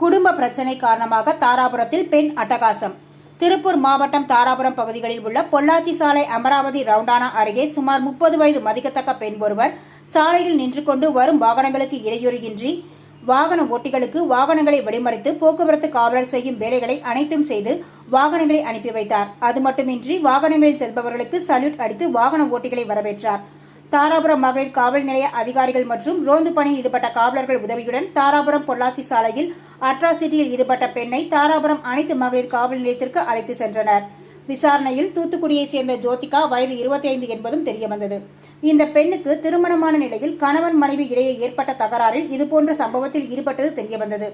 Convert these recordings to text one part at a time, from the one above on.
குடும்ப பிரச்சனை காரணமாக தாராபுரத்தில் பெண் அட்டகாசம். திருப்பூர் மாவட்டம் தாராபுரம் பகுதிகளில் உள்ள பொள்ளாச்சி சாலை அமராவதி ரவுண்டானா அருகே சுமார் முப்பது வயது மதிக்கத்தக்க பெண் ஒருவர் சாலையில் நின்று கொண்டு வரும் வாகனங்களுக்கு இடையூறின்றி வாகன ஓட்டிகளுக்கு வாகனங்களை வழிமறித்து போக்குவரத்து காவலர் செய்யும் வேலைகளை அனைத்தும் செய்து வாகனங்களை அனுப்பி வைத்தார். அது மட்டுமின்றி வாகனங்களில் செல்பவர்களுக்கு சல்யூட் அடித்து வாகன ஓட்டிகளை வரவேற்றார். தாராபுரம் மகளிர் காவல் நிலைய அதிகாரிகள் மற்றும் ரோந்து பணியில் ஈடுபட்ட காவலர்கள் உதவியுடன் தாராபுரம் பொள்ளாச்சி சாலையில் அட்ராசிட்டியில் ஈடுபட்ட பெண்ணை தாராபுரம் அனைத்து மகளிர் காவல் நிலையத்திற்கு அழைத்து சென்றனர். விசாரணையில் தூத்துக்குடியை சேர்ந்த ஜோதிகா வயது 25 என்பதும் தெரியவந்தது. இந்த பெண்ணுக்கு திருமணமான நிலையில் கணவன் மனைவி இடையே ஏற்பட்ட தகராறில் இதுபோன்ற சம்பவத்தில் ஈடுபட்டது தெரியவந்தது.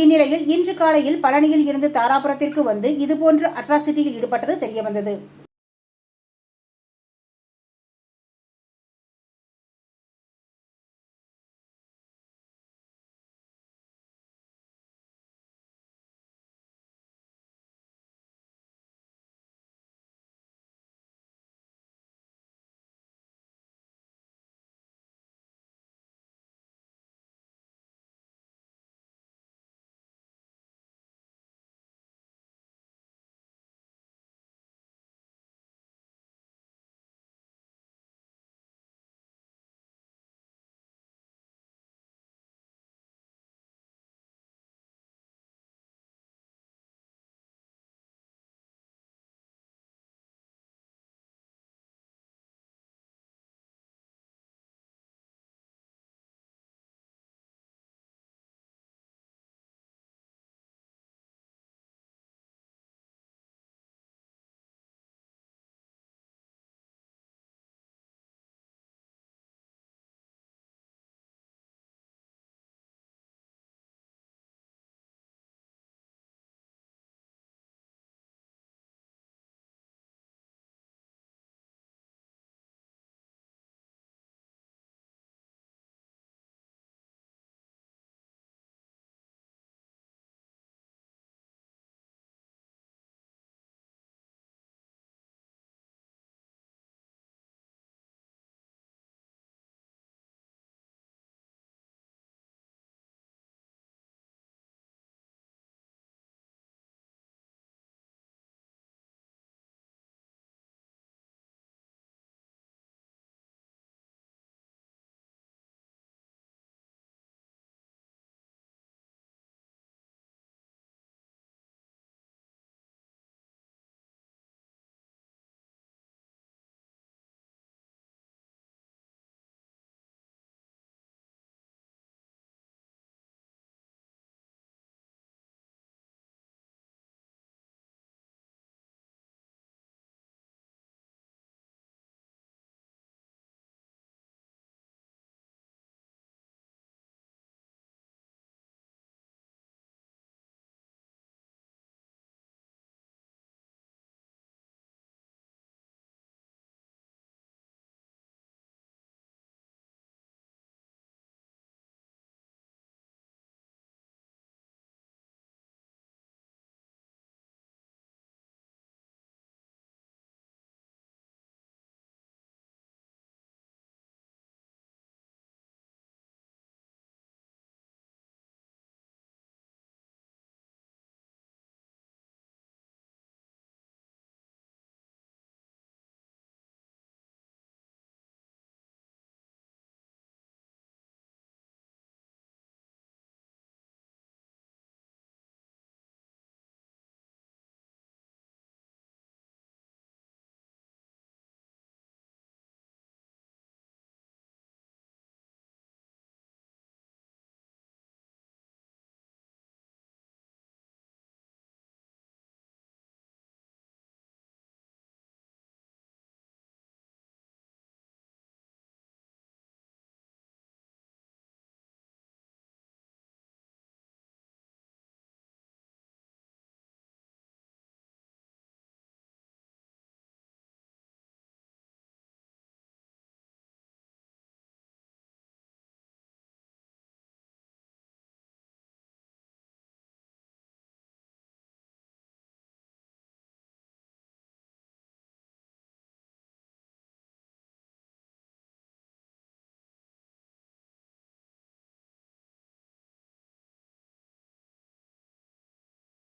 இந்நிலையில் இன்று காலையில் பழனியில் இருந்து தாராபுரத்திற்கு வந்து இதுபோன்ற அட்ராசிட்டியில் ஈடுபட்டது தெரியவந்தது.